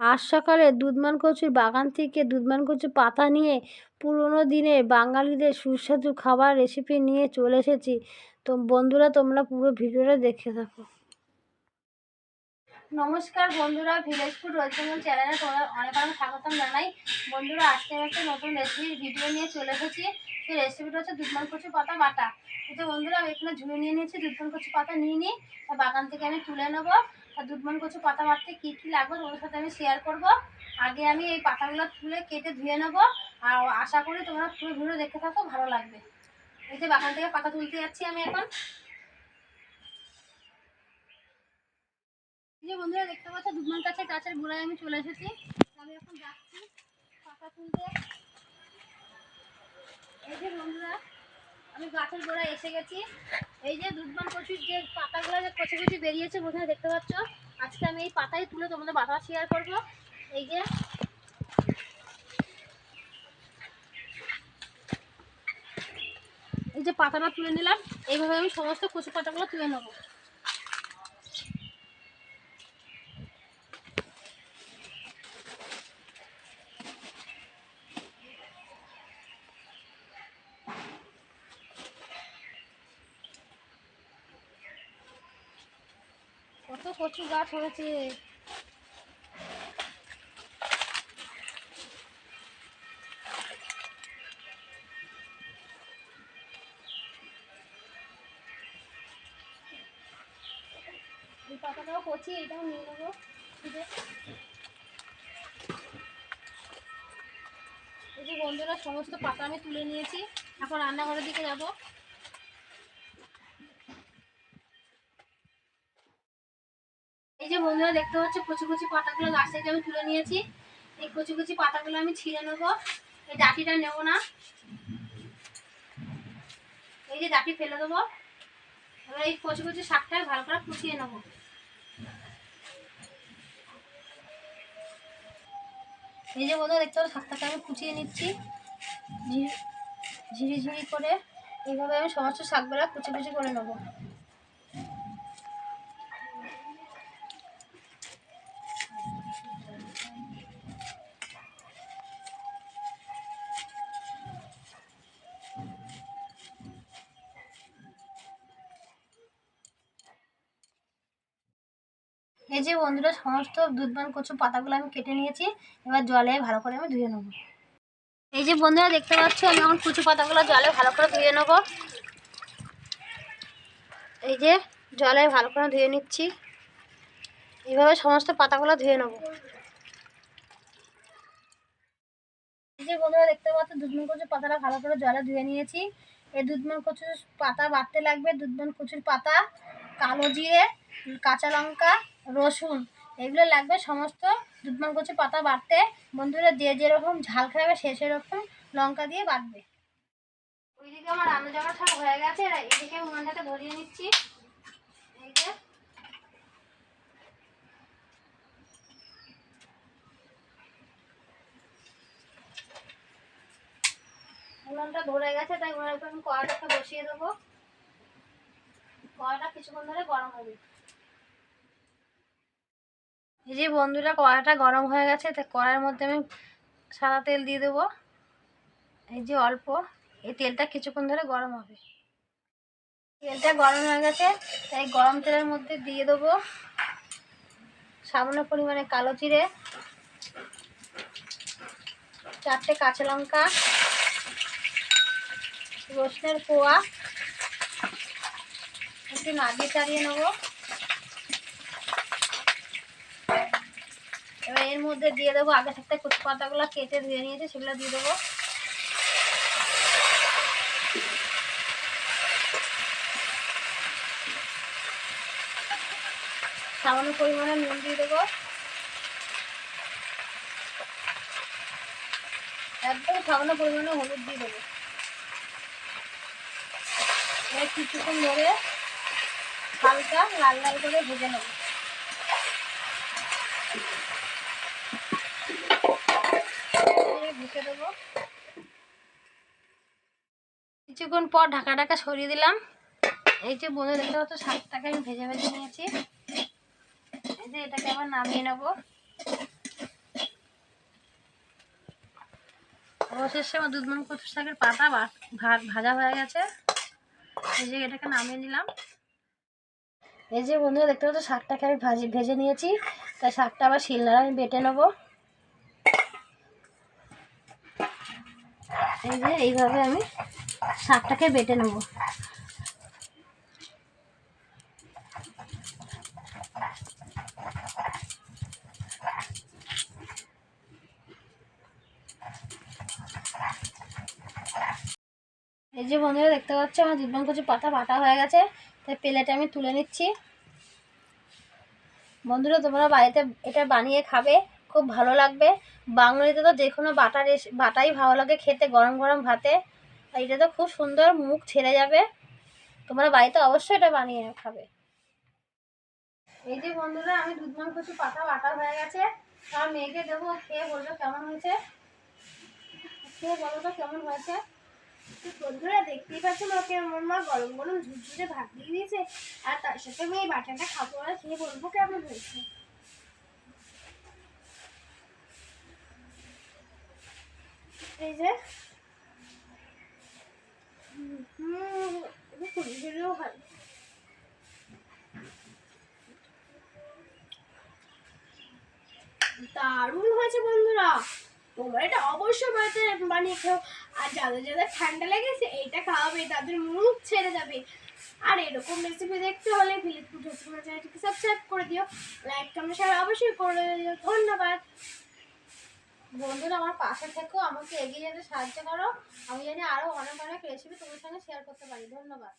আজ সকালে দুধমান কচুর বাগান থেকে দুধমান কচুর পাতা নিয়ে পুরোনো দিনে বাঙালিদের সুস্বাদু খাবার রেসিপি নিয়ে চলে এসেছি। তো বন্ধুরা, তোমরা পুরো ভিডিওটা দেখে থাকো। নমস্কার বন্ধুরা, ভিলেজ ফুড ওয়েলকাম চ্যানেলে তোমরা অনেক অনেক স্বাগতম জানাই। বন্ধুরা, আজকে একটা নতুন রেসিপির ভিডিও নিয়ে চলে এসেছি। সেই রেসিপিটা হচ্ছে দুধমান কচু পাতা বাটা। তো বন্ধুরা, আমি এখানে ঝুলে নিয়ে নিয়েছি, দুধমান কচু পাতা নিয়ে নিই। বাগান থেকে আমি তুলে নেব। আর দুধমান কচু পাতা বাটতে কী কী লাগবে তোমাদের সাথে আমি শেয়ার করব। আগে আমি এই পাতাগুলো তুলে কেটে ধুয়ে নেব। আর আশা করি তোমরা পুরো ভিডিও দেখতে থাকো, ভালো লাগবে। এই যে বাগান থেকে পাতা তুলতে যাচ্ছি আমি এখন। যে বন্ধুরা, দেখতে পাচ্ছ দুধমান কাছে গাছের গোড়ায় আমি চলে এসেছি। আমি এখন যাচ্ছি পাতা তুলতে। এই যে বন্ধুরা আমি গাছের গোড়ায় এসে গেছি। এই যে কচুর যে পাতাগুলো যে কচি কচি বেরিয়েছে দেখতে পাচ্ছ। আজকে আমি এই পাতাই তুলে তোমাদের শেয়ার করব। এই যে এই যে পাতাটা তুলে নিলাম। এইভাবে আমি সমস্ত কচু পাতাগুলো তুলে নেব। কচু গাছ হয়েছে। এই পাতাটাও কচি, এটাও নিয়ে নেব। এই যে বন্ধুরা, সমস্ত পাতা আমি তুলে নিয়েছি। এখন রান্নাঘরের দিকে যাব। বন্ধুরা দেখতে পাচ্ছ, কচি কচি পাতাগুলো গাছ থেকে আমি তুলে নিয়েছি। এই কচি কচি পাতাগুলো আমি ছিঁড়ে নেব। এই ডাটিটা নেব না। এই যে ডাটি ফেলে দেবো। এবার এই কচি কচি শাকটা ভালো করে কুচিয়ে নেব। এই যে বন্ধুরা দেখতে পাচ্ছ, শাকটাকে আমি কুচিয়ে নিচ্ছি। ঝিরি ঝিরি করে এইভাবে আমি সমস্ত শাকগুলো কুচি কুচি করে নেব। এই যে বন্ধুরা, সমস্ত দুধবান কচু পাতাগুলো আমি কেটে নিয়েছি। এবার জলে ভালো করে আমি ধুয়ে নেব। এই যে বন্ধুরা, দেখতে পাচ্ছ, আমি এখন কচু পাতাগুলো জলে ভালো করে ধুয়ে নেব। এই যে জলে ভালো করে ধুয়ে নিচ্ছি। এইভাবে সমস্ত পাতাগুলো ধুয়ে নেব। এই যে বন্ধুরা, দেখতে পাচ্ছ দুধমান কচুর পাতাটা ভালো করে জলে ধুয়ে নিয়েছি। এই দুধমান কচুর পাতা বাটতে লাগবে। দুধমান কচুর পাতা, কালো জিরে, কাঁচা লঙ্কা রসুন, এগুলো লাগবে সমস্ত দুধমান কচু পাতা বাটতে বন্ধুরা যে যেরকম ঝাল খাবে সে সেরকম লঙ্কা দিয়ে বাটবে। ওইদিকে আমার রান্না জামা সব হয়ে গেছে এদিকে উনানটাকে ধরিয়ে নিচ্ছি। এই ধরে গেছে, তাই উনার উপর আমি কড়াটাকে বসিয়ে দেবো। কড়াটা কিছুক্ষণ ধরে গরম হবে এই যে বন্ধুরা কড়াটা গরম হয়ে গেছে তাই কড়াইয়ের মধ্যে আমি সাদা তেল দিয়ে দেবো। এই যে অল্প, এই তেলটা কিছুক্ষণ ধরে গরম হবে। তেলটা গরম হয়ে গেছে, তাই গরম তেলের মধ্যে দিয়ে দেবো সামান্য পরিমাণে কালো জিরে, চারটে কাঁচা লঙ্কা, রসুনের পোয়া একটু নাড়িয়ে চাড়িয়ে নেব। এবার এর মধ্যে দিয়ে দেবো আগে থাকতে কচু পাতাগুলো কেটে ধুয়ে নিয়েছে, সেগুলো দিয়ে দেবো। সামান্য পরিমাণে নুন দিয়ে দেবো। একদম সামান্য পরিমাণে হলুদ দিয়ে দেবো। কিছুক্ষণ ধরে হালকা লাল লাল করে ভেজে নেব। কিছুক্ষণ পর ঢাকা ঢাকা সরিয়ে দিলাম। এই যে বন্ধু দেখতে পাচ্ছ, শাকটাকে আমি ভেজে ভেজে নিয়েছি। এই যে এটাকে আবার নামিয়ে নেব। অবশেষে আমার দুধমন কচুর শাকের পাতা ভাজা হয়ে গেছে। এই যে এটাকে নামিয়ে নিলাম। এই যে বন্ধু দেখতে পাচ্ছ, শাকটাকে আমি ভাজি ভেজে নিয়েছি। তাই শাকটা আবার শিলনারা আমি বেটে নেব। এই যে এইভাবে আমি শাকটাকে বেটে নেব। এই যে বন্ধুরা, দেখতে পাচ্ছ, আমার দুধবান কচু পাতা বাটা হয়ে গেছে। তাই প্লেটে আমি তুলে নিচ্ছি। বন্ধুরা, তোমরা বাড়িতে এটা বানিয়ে খাবে, খুব ভালো লাগবে। বাঙালিতে তো যে কোনো বাটা বাটাই ভালো লাগে খেতে, গরম গরম ভাতে। আর এটা তো খুব সুন্দর মুখ ছেড়ে যাবে। তোমরা বাড়িতে অবশ্যই এটা বানিয়ে খাবে। এই যে বন্ধুরা, আমি দুধ দুধমান কচু পাতা বাটা হয়ে গেছে। আমার মেয়েকে দেবো, খেয়ে বলব কেমন হয়েছে? খেয়ে বলো তো কেমন হয়েছে? তো বন্ধুরা, দেখতেই পাচ্ছেন ওকে আমার মা গরম গরম ঝুরঝুরে ভাত দিয়ে দিয়েছে। আর তার সাথে আমি এই বাটাটা খাব আর খেয়ে বলব কেমন হয়েছে। এই যে হুম এটা ঝুরঝুরেও ভালো দারুণ হয়েছে বন্ধুরা। তোমরা এটা অবশ্যই বাড়িতে বানিয়ে খাও। আর যাদের যাদের ঠান্ডা লেগেছে এইটা খাওয়াবে, তাদের মুখ ছেড়ে যাবে। আর এরকম রেসিপি দেখতে হলে ভিলেজ ফুড রেসিপি চ্যানেলটিকে সাবস্ক্রাইব করে দিও। লাইক কমেন্ট শেয়ার অবশ্যই করে দিও। ধন্যবাদ। বন্ধুরা, আমার পাশে থেকেও আমাকে এগিয়ে যেতে সাহায্য করো। আমি জানি আরও অনেক অনেক রেসিপি তোমার সঙ্গে শেয়ার করতে পারি। ধন্যবাদ।